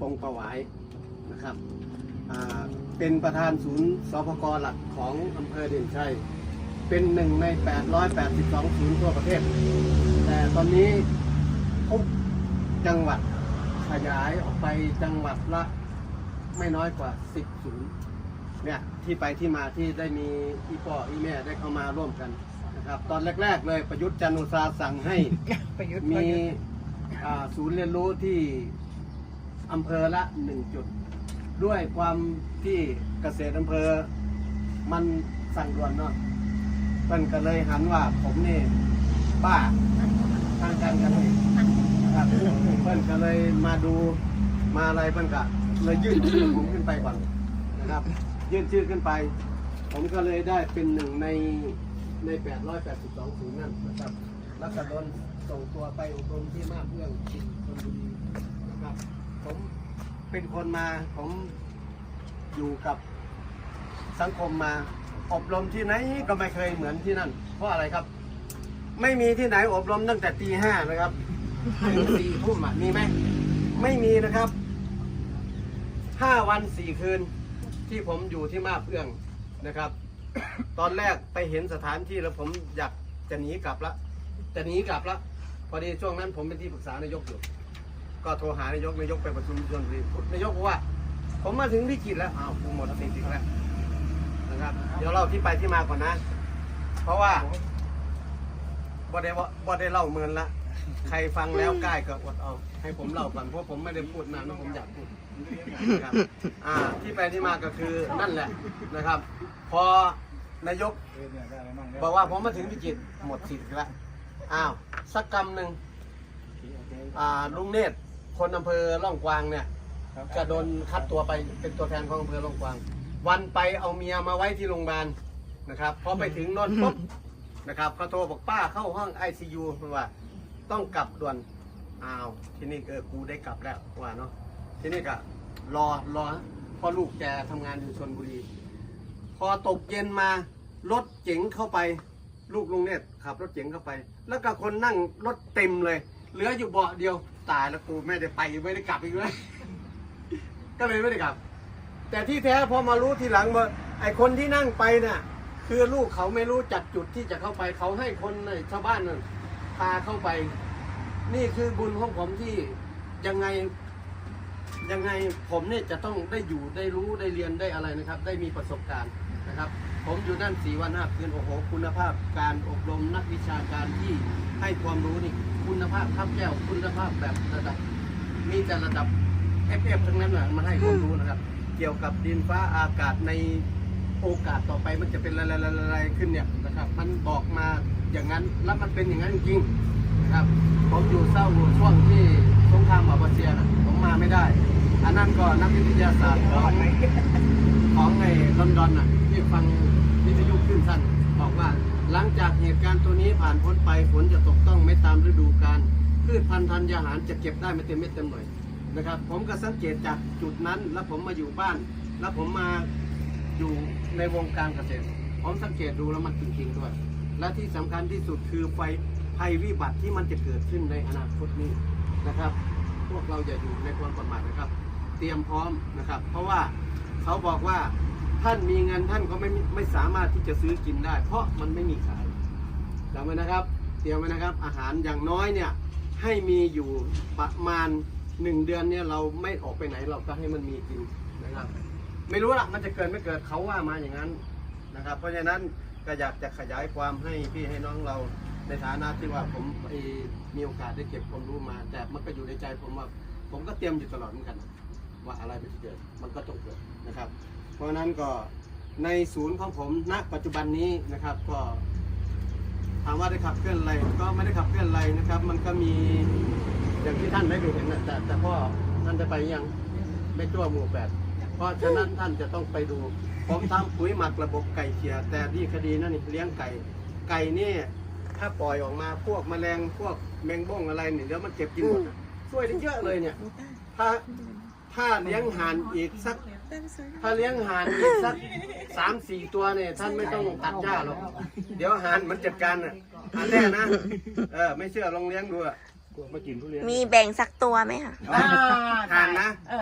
ปงประหวายนะครับอ่าเป็นประธานศูนย์สพกหลักของอำเภอเด่นชัย เป็นหนึ่งใน 882 ศูนย์ทั่วประเทศ แต่ตอนนี้ทุกจังหวัดขยายออกไปจังหวัดละไม่น้อยกว่า 10 ศูนย์เนี่ยที่ไปที่มาที่ได้มีอีพ่ออีแม่ได้เข้ามาร่วมกันนะครับตอนแรก ๆ เลยประยุทธ์จันทร์โอชาสั่งให้ประยุทธ์มีประยุทธ์อ่าศูนย์เรียนรู้ที่ อำเภอละหนึ่งจุด ด้วยความที่เกษตรอำเภอ มันสั่งด่วนเนาะเพิ่นก็เลยหันว่าผมนี่บ้าทางการเกษตรครับเพิ่นก็เลยมาดูมาอะไรเพิ่นก็เลยยื่นชื่อผมขึ้นไปก่อนนะครับ ยื่นชื่อขึ้นไป ผมก็เลยได้เป็นหนึ่งในใน 882ศูนย์นั่นนะครับ แล้วก็โดนส่งตัวไปอบรมที่มาเพื่องที่ชลบุรีนะครับ ผมเป็นคนมา ผมอยู่กับสังคมมา อบรมที่ไหนก็ไม่เคยเหมือนที่นั่น เพราะอะไรครับ ไม่มีที่ไหนอบรมตั้งแต่ตีห้านะครับถึงสี่ทุ่มอะมีไหมไม่มีนะครับห้าวันสี่คืนที่ผมอยู่ที่มาเพื่องนะครับ ตอนแรกไปเห็นสถานที่แล้วผมอยากจะหนีกลับละจะหนีกลับละพอดีช่วงนั้นผมเป็นที่ปรึกษานายกอยู่ ก็โทรหานายกนายกไปประชุมชวนบุรีนายกบอกว่า ผมมาถึงพิจิตรแล้วอ้าวกูหมดสิ่งสิ่งแล้วนะครับ เดี๋ยวเล่าที่ไปที่มาก่อนนะ เพราะว่าบ่ได้ว่าบ่ได้เล่าเมินละใครฟังแล้วใกล้ก็อดเอาให้ผมเล่าก่อนเพราะผมไม่ได้พูดนานนะผมอยากพูดนะครับอ่าที่ไปที่มาก็คือนั่นแหละนะครับ พอนายกบอกว่าผมมาถึงพิจิตรหมดสิทธิ์แล้วอ้าวสักกรรมหนึ่งอ่าลุงเนตร คนอำเภอล่องกวางเนี่ยจะโดนคัดตัวไปเป็นตัวแทนของอำเภอล่องกวาง วันไปเอาเมียมาไว้ที่โรงพยาบาลนะครับพอไปถึงนนท์ปุ๊บนะครับเขาโทรบอกป้าเข้าห้องไอซียูว่าต้องกลับด่วนอ้าวที่นี่เออกูได้กลับแล้วว่าเนาะที่นี่ก็รอรอเพ่อลูกแกทำงานอยู่ชนบุรี พอตกเย็นมารถเจ๋งเข้าไป ลูกลุงเนี่ยขับรถเจ๋งเข้าไป แล้วก็คนนั่งรถเต็มเลย เหลืออยู่เบาะเดียว ตายแล้วกูไม่ได้ไปไม่ได้กลับอีกเลย ก็เลยไม่ได้กลับ แต่ที่แท้พอมารู้ทีหลังว่าไอคนที่นั่งไปน่ะ คือลูกเขาไม่รู้จักจุดที่จะเข้าไปเขาให้คนในชาวบ้านนั่นพาเข้าไป นี่คือบุญของผมที่ยังไงยังไงผมเนี่ยจะต้องได้อยู่ได้รู้ได้เรียนได้อะไรนะครับ ได้มีประสบการณ์นะครับ ผมอยู่นั่นสี่วันห้าคืนโอ้โห คุณภาพการอบรมนักวิชาการที่ให้ความรู้นี่ คุณภาพทับแก้วคุณภาพแบบระดับ มีแต่ระดับเอฟเอฟทั้งนั้นนะมาให้ความรู้นะครับ เกี่ยวกับดินฟ้าอากาศในโอกาสต่อไปมันจะเป็นอะไรๆๆขึ้นเนี่ยนะครับ มันบอกมาอย่างนั้นแล้วมันเป็นอย่างนั้นจริงนะครับผมอยู่เศร้าช่วงที่สงครามอาบาเซียนะผมมาไม่ได้ อันนั้นก็นักวิทยาศาสตร์ของของในลอนดอนน่ะที่ฟังวิทยุขึ้นสั้น บอกว่า หลังจากเหตุการณ์ตัวนี้ผ่านพ้นไปฝนจะตกต้องไม่ตามฤดูกาลพืชพันธุ์ธัญญาหารจะเก็บได้ไม่เต็มเม็ดเต็มหน่วยนะครับ ผมก็สังเกตจากจุดนั้น แล้วผมมาอยู่บ้าน แล้วผมมาอยู่ในวงการเกษตร ผมสังเกตดูแล้วมันจริงๆด้วย และที่สำคัญที่สุดคือไฟภัยวิบัติที่มันจะเกิดขึ้นในอนาคตนี้นะครับ พวกเราอย่าอยู่ในความประมาทนะครับ เตรียมพร้อมนะครับ เพราะว่าเขาบอกว่า ท่านมีเงินท่านก็ไม่ไม่สามารถที่จะซื้อกินได้ เพราะมันไม่มีขายจำไว้นะครับ เตรียมไว้นะครับ อาหารอย่างน้อยเนี่ยให้มีอยู่ประมาณหนึ่งเดือนเนี่ยเราไม่ออกไปไหนเราก็ให้มันมีกินนะครับ ไม่รู้ละมันจะเกิดไม่เกิดเขาว่ามาอย่างนั้นนะครับ เพราะฉะนั้นก็อยากจะขยายความให้พี่ให้น้องเราในฐานะที่ว่าผมมีโอกาสได้เก็บความรู้มา แต่มันก็อยู่ในใจผมว่า ผมก็เตรียมอยู่ตลอดเหมือนกัน ว่าอะไรมันจะเกิดมันก็ต้องเกิดนะครับ ราะนั้นก็ในศูนย์ของผมณปัจจุบันนี้นะครับก็ถามว่าได้ขับเคลื่อนอะไรก็ไม่ได้ขับเคลื่อนอะไรนะครับ มันก็มีอย่างที่ท่านได้ดูเห็นนะแต่แต่พ่อท่านจะไปยังไม่ตัวหมู่แปดเพราะฉะนั้นท่านจะต้องไปดู ผมทำปุ๋ยหมักระบบไก่เขีย แต่ดีคดีนั่นนี่เลี้ยงไก่ไก่นี่ถ้าปล่อยออกมาพวกแมลงพวกแมงบ้งอะไรเนี่ยเดี๋ยวมันเก็บกินหมดช่วยได้เยอะเลยเนี่ย ถ้าถ้าเลี้ยงห่านอีกสัก ถ้าเลี้ยงห่านอีกสักสามสี่ตัวเนี่ยท่านไม่ต้องตัดหญ้าหรอก เดี๋ยวห่านมันจัดการอะอันแรกนะ เออ ไม่เชื่อลองเลี้ยงดูอะมากินทุเรียนมีแบ่งสักตัวไหมคะทานนะ